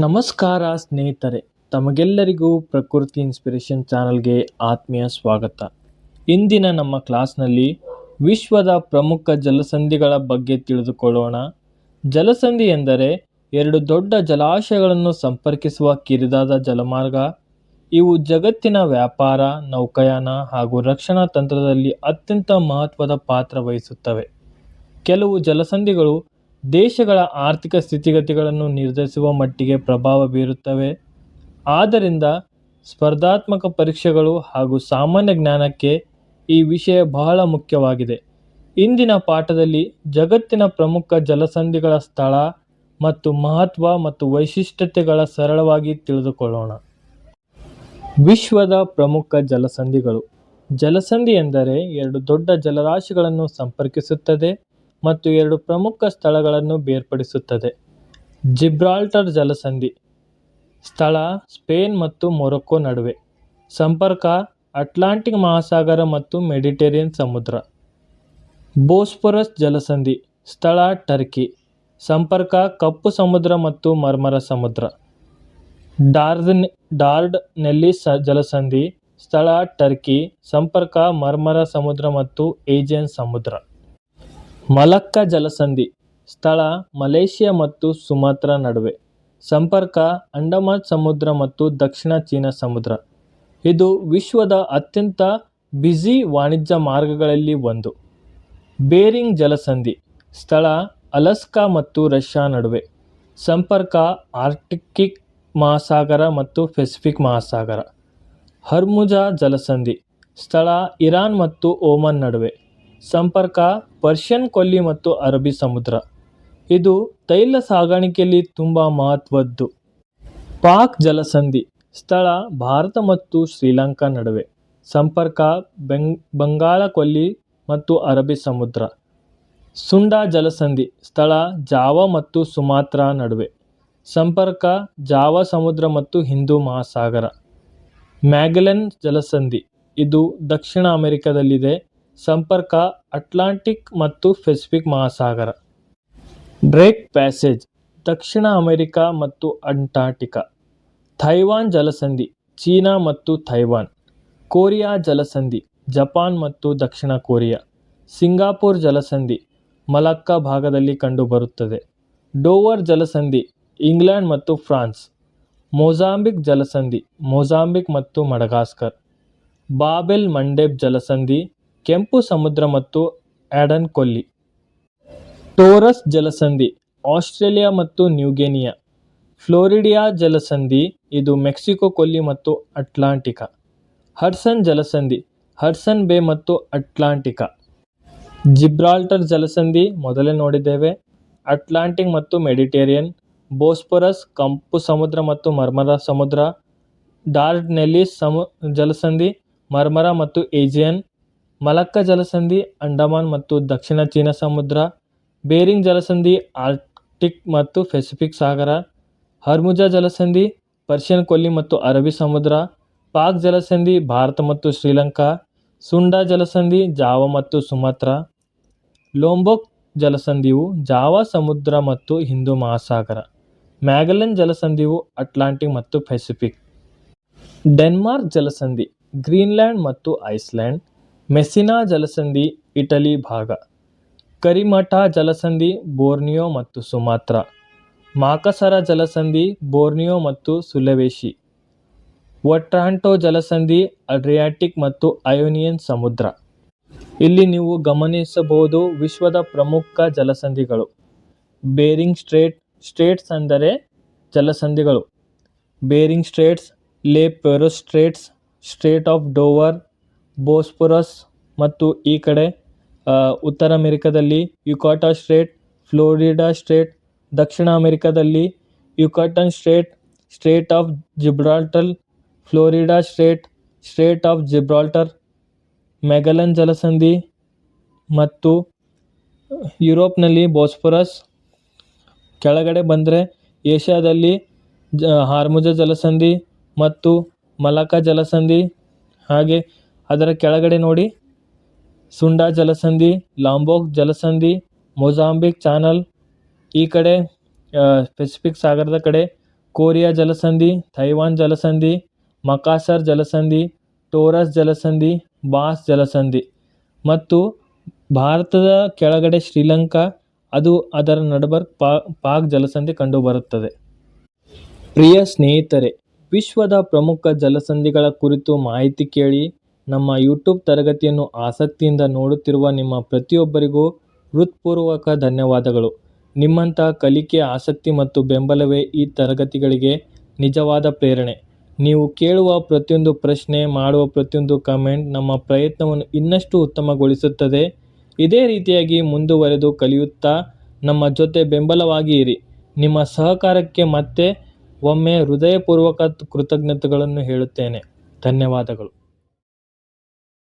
ನಮಸ್ಕಾರ ಸ್ನೇಹಿತರೆ, ತಮಗೆಲ್ಲರಿಗೂ ಪ್ರಕೃತಿ ಇನ್ಸ್ಪಿರೇಷನ್ ಚಾನಲ್ಗೆ ಆತ್ಮೀಯ ಸ್ವಾಗತ. ಇಂದಿನ ನಮ್ಮ ಕ್ಲಾಸ್ನಲ್ಲಿ ವಿಶ್ವದ ಪ್ರಮುಖ ಜಲಸಂಧಿಗಳ ಬಗ್ಗೆ ತಿಳಿದುಕೊಳ್ಳೋಣ. ಜಲಸಂಧಿ ಎಂದರೆ ಎರಡು ದೊಡ್ಡ ಜಲಾಶಯಗಳನ್ನು ಸಂಪರ್ಕಿಸುವ ಕಿರಿದಾದ ಜಲಮಾರ್ಗ. ಇವು ಜಗತ್ತಿನ ವ್ಯಾಪಾರ, ನೌಕಾಯಾನ ಹಾಗೂ ರಕ್ಷಣಾ ತಂತ್ರದಲ್ಲಿ ಅತ್ಯಂತ ಮಹತ್ವದ ಪಾತ್ರ ವಹಿಸುತ್ತವೆ. ಕೆಲವು ಜಲಸಂಧಿಗಳು ದೇಶಗಳ ಆರ್ಥಿಕ ಸ್ಥಿತಿಗತಿಗಳನ್ನು ನಿರ್ಧರಿಸುವ ಮಟ್ಟಿಗೆ ಪ್ರಭಾವ ಬೀರುತ್ತವೆ. ಆದ್ದರಿಂದ ಸ್ಪರ್ಧಾತ್ಮಕ ಪರೀಕ್ಷೆಗಳು ಹಾಗೂ ಸಾಮಾನ್ಯ ಜ್ಞಾನಕ್ಕೆ ಈ ವಿಷಯ ಬಹಳ ಮುಖ್ಯವಾಗಿದೆ. ಇಂದಿನ ಪಾಠದಲ್ಲಿ ಜಗತ್ತಿನ ಪ್ರಮುಖ ಜಲಸಂಧಿಗಳ ಸ್ಥಳ ಮತ್ತು ಮಹತ್ವ ಮತ್ತು ವೈಶಿಷ್ಟ್ಯತೆಗಳ ಸರಳವಾಗಿ ತಿಳಿದುಕೊಳ್ಳೋಣ. ವಿಶ್ವದ ಪ್ರಮುಖ ಜಲಸಂಧಿಗಳು. ಜಲಸಂಧಿ ಎಂದರೆ ಎರಡು ದೊಡ್ಡ ಜಲರಾಶಿಗಳನ್ನು ಸಂಪರ್ಕಿಸುತ್ತದೆ. ಮತ್ತು ಎರಡು ಪ್ರಮುಖ ಸ್ಥಳಗಳನ್ನು ಬೇರ್ಪಡಿಸುತ್ತದೆ. ಜಿಬ್ರಾಲ್ಟರ್ ಜಲಸಂಧಿ ಸ್ಥಳ ಸ್ಪೇನ್ ಮತ್ತು ಮೊರೊಕ್ಕೊ ನಡುವೆ. ಸಂಪರ್ಕ ಅಟ್ಲಾಂಟಿಕ್ ಮಹಾಸಾಗರ ಮತ್ತು ಮೆಡಿಟೇರಿಯನ್ ಸಮುದ್ರ. ಬೋಸ್ಫೋರಸ್ ಜಲಸಂಧಿ ಸ್ಥಳ ಟರ್ಕಿ ಸಂಪರ್ಕ ಕಪ್ಪು ಸಮುದ್ರ ಮತ್ತು ಮರ್ಮರ ಸಮುದ್ರ. ಡಾರ್ದನ್ ಡಾರ್ಡ್ ನೆಲ್ಲಿ ಸ, ಜಲಸಂಧಿ ಸ್ಥಳ ಟರ್ಕಿ ಸಂಪರ್ಕ ಮರ್ಮರ ಸಮುದ್ರ ಮತ್ತು ಏಜಿಯನ್ ಸಮುದ್ರ. ಮಲಕ್ಕಾ ಜಲಸಂಧಿ, ಸ್ಥಳ ಮಲೇಷ್ಯಾ ಮತ್ತು ಸುಮಾತ್ರ ನಡುವೆ. ಸಂಪರ್ಕ ಅಂಡಮಾನ್ ಸಮುದ್ರ ಮತ್ತು ದಕ್ಷಿಣ ಚೀನಾ ಸಮುದ್ರ. ಇದು ವಿಶ್ವದ ಅತ್ಯಂತ ಬ್ಯುಸಿ ವಾಣಿಜ್ಯ ಮಾರ್ಗಗಳಲ್ಲಿ ಒಂದು. ಬೇರಿಂಗ್ ಜಲಸಂಧಿ, ಸ್ಥಳ ಅಲಸ್ಕಾ ಮತ್ತು ರಷ್ಯಾ ನಡುವೆ. ಸಂಪರ್ಕ ಆರ್ಟಿಕ್ ಮಹಾಸಾಗರ ಮತ್ತು ಪೆಸಿಫಿಕ್ ಮಹಾಸಾಗರ. ಹರ್ಮುಜಾ ಜಲಸಂಧಿ, ಸ್ಥಳ ಇರಾನ್ ಮತ್ತು ಓಮನ್ ನಡುವೆ. ಸಂಪರ್ಕ ಪರ್ಷಿಯನ್ ಕೊಲ್ಲಿ ಮತ್ತು ಅರಬ್ಬಿ ಸಮುದ್ರ. ಇದು ತೈಲ ಸಾಗಾಣಿಕೆಯಲ್ಲಿ ತುಂಬ ಮಹತ್ವದ್ದು. ಪಾಕ್ ಜಲಸಂಧಿ, ಸ್ಥಳ ಭಾರತ ಮತ್ತು ಶ್ರೀಲಂಕಾ ನಡುವೆ. ಸಂಪರ್ಕ ಬೆಂಗ್, ಬಂಗಾಳ ಕೊಲ್ಲಿ ಮತ್ತು ಅರಬ್ಬಿ ಸಮುದ್ರ. ಸುಂಡಾ ಜಲಸಂಧಿ, ಸ್ಥಳ ಜಾವಾ ಮತ್ತು ಸುಮಾತ್ರಾ ನಡುವೆ. ಸಂಪರ್ಕ ಜಾವಾ ಸಮುದ್ರ ಮತ್ತು ಹಿಂದೂ ಮಹಾಸಾಗರ. ಮ್ಯಾಗೆಲನ್ ಜಲಸಂಧಿ, ಇದು ದಕ್ಷಿಣ ಅಮೆರಿಕದಲ್ಲಿದೆ. ಸಂಪರ್ಕ ಅಟ್ಲಾಂಟಿಕ್ ಮತ್ತು ಪೆಸಿಫಿಕ್ ಮಹಾಸಾಗರ. ಡ್ರೇಕ್ ಪ್ಯಾಸೇಜ್, ದಕ್ಷಿಣ ಅಮೆರಿಕ ಮತ್ತು ಅಂಟಾರ್ಟಿಕಾ ಥೈವಾನ್ ಜಲಸಂಧಿ, ಚೀನಾ ಮತ್ತು ಥೈವಾನ್. ಕೊರಿಯಾ ಜಲಸಂಧಿ, ಜಪಾನ್ ಮತ್ತು ದಕ್ಷಿಣ ಕೊರಿಯಾ. ಸಿಂಗಾಪುರ್ ಜಲಸಂಧಿ, ಮಲಕ್ಕಾ ಭಾಗದಲ್ಲಿ ಕಂಡುಬರುತ್ತದೆ. ಡೋವರ್ ಜಲಸಂಧಿ, ಇಂಗ್ಲೆಂಡ್ ಮತ್ತು ಫ್ರಾನ್ಸ್. ಮೊಜಾಂಬಿಕ್ ಜಲಸಂಧಿ, ಮೊಜಾಂಬಿಕ್ ಮತ್ತು ಮಡಗಾಸ್ಕರ್. ಬಾಬೆಲ್ ಮಂಡೇಬ್ ಜಲಸಂಧಿ ಕೆಂಪು ಸಮುದ್ರ ಮತ್ತು ಆಡನ್ ಕೊಲ್ಲಿ ಟೋರಸ್ ಜಲಸಂಧಿ, ಆಸ್ಟ್ರೇಲಿಯಾ ಮತ್ತು ನ್ಯೂಗೆನಿಯಾ ಫ್ಲೋರಿಡಿಯಾ ಜಲಸಂಧಿ, ಇದು ಮೆಕ್ಸಿಕೋ ಕೊಲ್ಲಿ ಮತ್ತು ಅಟ್ಲಾಂಟಿಕಾ. ಹರ್ಸನ್ ಜಲಸಂಧಿ ಹರ್ಸನ್ ಬೇ ಮತ್ತು ಅಟ್ಲಾಂಟಿಕಾ. ಜಿಬ್ರಾಲ್ಟರ್ ಜಲಸಂಧಿ, ಮೊದಲೇ ನೋಡಿದ್ದೇವೆ. ಅಟ್ಲಾಂಟಿಕ್ ಮತ್ತು ಮೆಡಿಟೇರಿಯನ್, ಬೋಸ್ಪೊರಸ್, ಕಂಪು ಸಮುದ್ರ ಮತ್ತು ಮರ್ಮರ ಸಮುದ್ರ. ಡಾರ್ಡ್ ನೆಲ್ಲಿಸ್ ಸಮು, ಜಲಸಂಧಿ, ಮರ್ಮರ ಮತ್ತು ಏಜಿಯನ್. ಮಲಕ್ಕಾ ಜಲಸಂಧಿ, ಅಂಡಮಾನ್ ಮತ್ತು ದಕ್ಷಿಣ ಚೀನಾ ಸಮುದ್ರ, ಬೇರಿಂಗ್ ಜಲಸಂಧಿ, ಆರ್ಕ್ಟಿಕ್ ಮತ್ತು ಪೆಸಿಫಿಕ್ ಸಾಗರ, ಹರ್ಮುಜಾ ಜಲಸಂಧಿ, ಪರ್ಷಿಯನ್ ಕೊಲ್ಲಿ ಮತ್ತು ಅರಬ್ಬಿ ಸಮುದ್ರ, ಪಾಕ್ ಜಲಸಂಧಿ, ಭಾರತ ಮತ್ತು ಶ್ರೀಲಂಕಾ, ಸುಂಡಾ ಜಲಸಂಧಿ, ಜಾವ ಮತ್ತು ಸುಮಾತ್ರ. ಲೋಂಬೋಕ್ ಜಲಸಂಧಿಯು ಜಾವಾ ಸಮುದ್ರ ಮತ್ತು ಹಿಂದೂ ಮಹಾಸಾಗರ, ಮ್ಯಾಗಲನ್ ಜಲಸಂಧಿಯು ಅಟ್ಲಾಂಟಿಕ್ ಮತ್ತು ಪೆಸಿಫಿಕ್. ಡೆನ್ಮಾರ್ಕ್ ಜಲಸಂಧಿ, ಗ್ರೀನ್ಲ್ಯಾಂಡ್ ಮತ್ತು ಐಸ್ಲ್ಯಾಂಡ್ ಮೆಸ್ಸಿನಾ ಜಲಸಂಧಿ, ಇಟಲಿ ಭಾಗ. ಕರಿಮಠ ಜಲಸಂಧಿ, ಬೋರ್ನಿಯೋ ಮತ್ತು ಸುಮಾತ್ರ. ಮಾಕಸರ ಜಲಸಂಧಿ, ಬೋರ್ನಿಯೋ ಮತ್ತು ಸುಲವೇಶಿ. ಒಟ್ರಾಂಟೋ ಜಲಸಂಧಿ, ಅಡ್ರಿಯಾಟಿಕ್ ಮತ್ತು ಅಯೋನಿಯನ್ ಸಮುದ್ರ. ಇಲ್ಲಿ ನೀವು ಗಮನಿಸಬಹುದು ವಿಶ್ವದ ಪ್ರಮುಖ ಜಲಸಂಧಿಗಳು. ಬೇರಿಂಗ್ ಸ್ಟ್ರೇಟ್, ಸ್ಟ್ರೇಟ್ಸ್ ಅಂದರೆ ಜಲಸಂಧಿಗಳು. Bering straits La Perouse straits strait of Dover, Bosporus ಮತ್ತು ಈ ಕಡೆ ಉತ್ತರ ಅಮೆರಿಕದಲ್ಲಿ ಯುಕಾಟಾ ಸ್ಟ್ರೇಟ್ ಫ್ಲೋರಿಡಾ ಸ್ಟ್ರೇಟ್ ದಕ್ಷಿಣ ಅಮೆರಿಕದಲ್ಲಿ Yucatan strait strait of Gibraltar Florida strait strait of Gibraltar, Magellan ಜಲಸಂಧಿ ಮತ್ತು ಯುರೋಪ್ನಲ್ಲಿ ಬೋಸ್ಫರಸ್. ಕೆಳಗಡೆ ಬಂದರೆ ಏಷ್ಯಾದಲ್ಲಿ ಜ, ಹಾರ್ಮುಜ ಜಲಸಂಧಿ ಮತ್ತು ಮಲಕ ಜಲಸಂಧಿ. ಹಾಗೆ ಅದರ ಕೆಳಗಡೆ ನೋಡಿ. ಸುಂಡಾ ಜಲಸಂಧಿ ಲಾಂಬೋಕ್ ಜಲಸಂಧಿ, ಮೊಜಾಂಬಿಕ್ ಚಾನಲ್, ಈ ಕಡೆ ಪೆಸಿಫಿಕ್ ಸಾಗರದ ಕಡೆ, ಕೊರಿಯಾ ಜಲಸಂಧಿ, ತೈವಾನ್ ಜಲಸಂಧಿ, ಮಕಾಸರ್ ಜಲಸಂಧಿ, ಟೋರಸ್ ಜಲಸಂಧಿ, ಬಾಸ್ ಜಲಸಂಧಿ. ಮತ್ತು ಭಾರತದ ಕೆಳಗಡೆ ಶ್ರೀಲಂಕಾ, ಅದು ಅದರ ನಡುಬರ್ಕ್ ಪಾಕ್ ಜಲಸಂಧಿ ಕಂಡುಬರುತ್ತದೆ. ಪ್ರಿಯ ಸ್ನೇಹಿತರೆ, ವಿಶ್ವದ ಪ್ರಮುಖ ಜಲಸಂಧಿಗಳ ಕುರಿತು ಮಾಹಿತಿ ಕೇಳಿ ನಮ್ಮ ಯೂಟ್ಯೂಬ್ ತರಗತಿಯನ್ನು ಆಸಕ್ತಿಯಿಂದ ನೋಡುತ್ತಿರುವ ನಿಮ್ಮ ಪ್ರತಿಯೊಬ್ಬರಿಗೂ ಹೃತ್ಪೂರ್ವಕ ಧನ್ಯವಾದಗಳು. ನಿಮ್ಮಂಥ ಕಲಿಕೆ, ಆಸಕ್ತಿ ಮತ್ತು ಬೆಂಬಲವೇ ಈ ತರಗತಿಗಳಿಗೆ ನಿಜವಾದ ಪ್ರೇರಣೆ. ನೀವು ಕೇಳುವ ಪ್ರತಿಯೊಂದು ಪ್ರಶ್ನೆ, ಮಾಡುವ ಪ್ರತಿಯೊಂದು ಕಮೆಂಟ್ ನಮ್ಮ ಪ್ರಯತ್ನವನ್ನು ಇನ್ನಷ್ಟು ಉತ್ತಮಗೊಳಿಸುತ್ತದೆ. ಇದೇ ರೀತಿಯಾಗಿ ಮುಂದುವರೆದು ಕಲಿಯುತ್ತಾ ನಮ್ಮ ಜೊತೆ ಬೆಂಬಲವಾಗಿ ಇರಿ. ನಿಮ್ಮ ಸಹಕಾರಕ್ಕೆ ಮತ್ತೆ ಒಮ್ಮೆ ಹೃದಯಪೂರ್ವಕ ಕೃತಜ್ಞತೆಗಳನ್ನು ಹೇಳುತ್ತೇನೆ. ಧನ್ಯವಾದಗಳು.